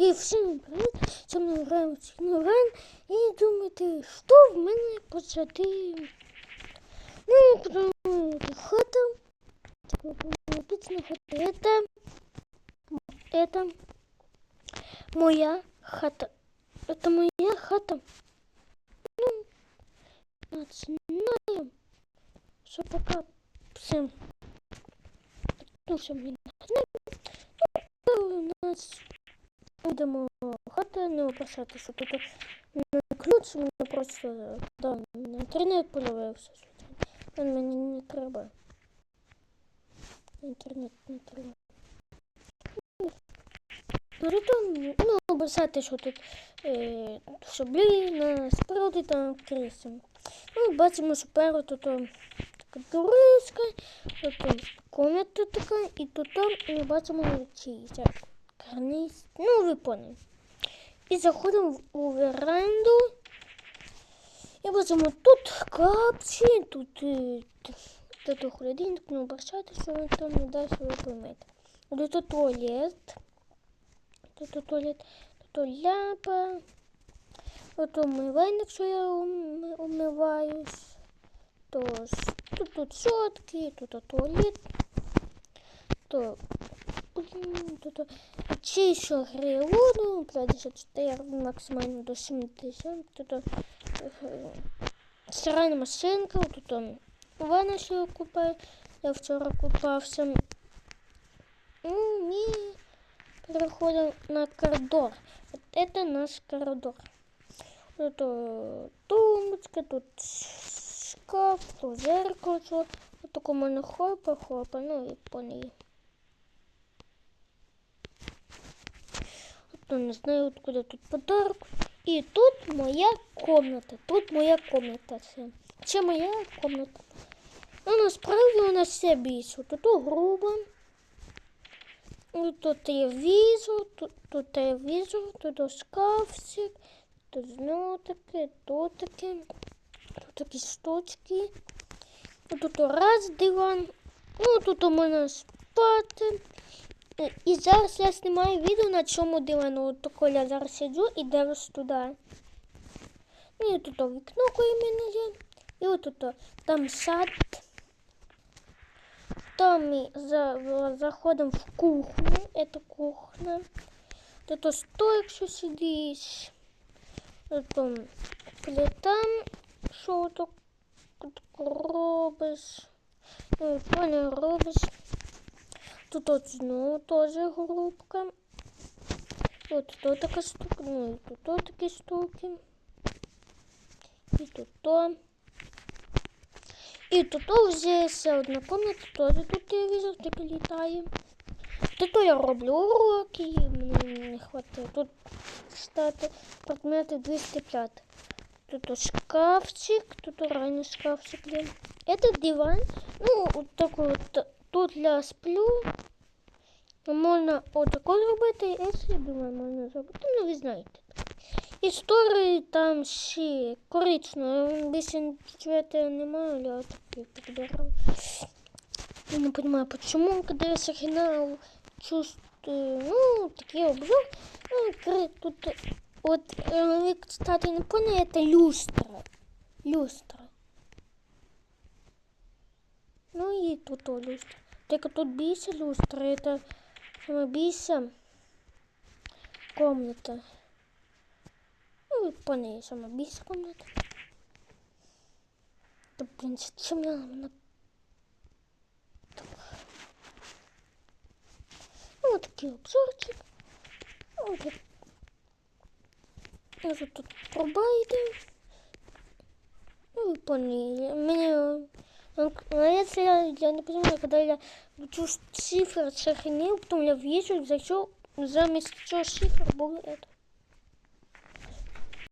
І всім привіт! Сьогодні ми граємо в Сігнорен і думаєте, що в мене позади? Ну, потому что хата, написано хата, это, это моя хата. Это моя хата. Ну, знаем, что пока всем, ну, всем не Ну, у нас Будемо хати, не опасати, що тут не ключ, мені просто да, на інтернет появився. Він мені не треба. Інтернет не треба. Перейдемо, ну, описати, що тут е, що блін, справді там криси. Ну, бачимо, що перо тут о, така дорожка, тут комната така, і тут ми бачимо чиїсь. Карниз. Ну, ви поняли. І заходимо у веранду. І бачимо тут капці, тут, е, тут холодильник, ну бачите, що він там не дасть ви поймете. Тут туалет. Тут туалет, тут ляпа. Тут умивальник, що я умиваюсь. Тож, тут тут щотки, тут туалет. Блін, тут чи що грає воду, 54 максимально до 70. Тут е, стиральна машинка, тут е, ванна, що я купаю. Я вчора купався. Ну, ми переходимо на коридор. Вот это наш коридор. Тут е, тумбочка, тут шкаф, тут зеркало. Вот такой мене хопа, хопа, ну і поняли. Ну, не знаю, откуда тут подарок. И тут моя комната. Тут моя комната. Це, моя комната. Ну, насправді нас все більше. Тут грубо. Ну, Тут телевізор, тут, тут телевізор, тут шкафчик, тут знову таке, тут таке, тут такі штучки. Тут раз диван. Ну, тут у мене спати. Е, І зараз я знімаю відео на чому дивану. От коли я зараз сиджу і дивлюсь туди. Ну і тут вікно, коли мене є. І от тут там сад. Там ми за, заходимо в кухню. Это кухня. Тут столик, що сидиш. Там плита, що тут робиш. Ну, понял, робиш. Тут от знову теж грубка. От тут така штука, ну і тут от такі штуки. І тут то. І тут то вже ще одна комната, теж тут телевізор такий літає. Тут я роблю уроки, і мені не хватає. Тут, кстати, предмети 205. Тут от шкафчик, тут ранний шкафчик. Блин. Это диван. Ну, вот такой вот. Тут я сплю. Ну, Можна отако зробити, і це, я думаю, можна зробити. Ну, ви знаєте. Історії там ще корично. Більше цвета немає, але я таки підбирав. Я не понимаю, почему, когда я с оригинал чувствую, ну, такие обзор, ну, кр- тут, вот, э, вы, кстати, не поняли, это люстра, люстра. Ну, и тут о, люстра. Только тут більше люстра, это саме більше комната. Ну, ви поняли, саме більше комната. Да, блин, зачем я на Ну, вот такий обзорчик. Ну, тут. Я тут, тут труба йде. Ну, ви поняли. Мені... ну, а если я, я не понимаю, когда я учу цифры сохранил, потом я вижу, зачем замість цього цифр был это.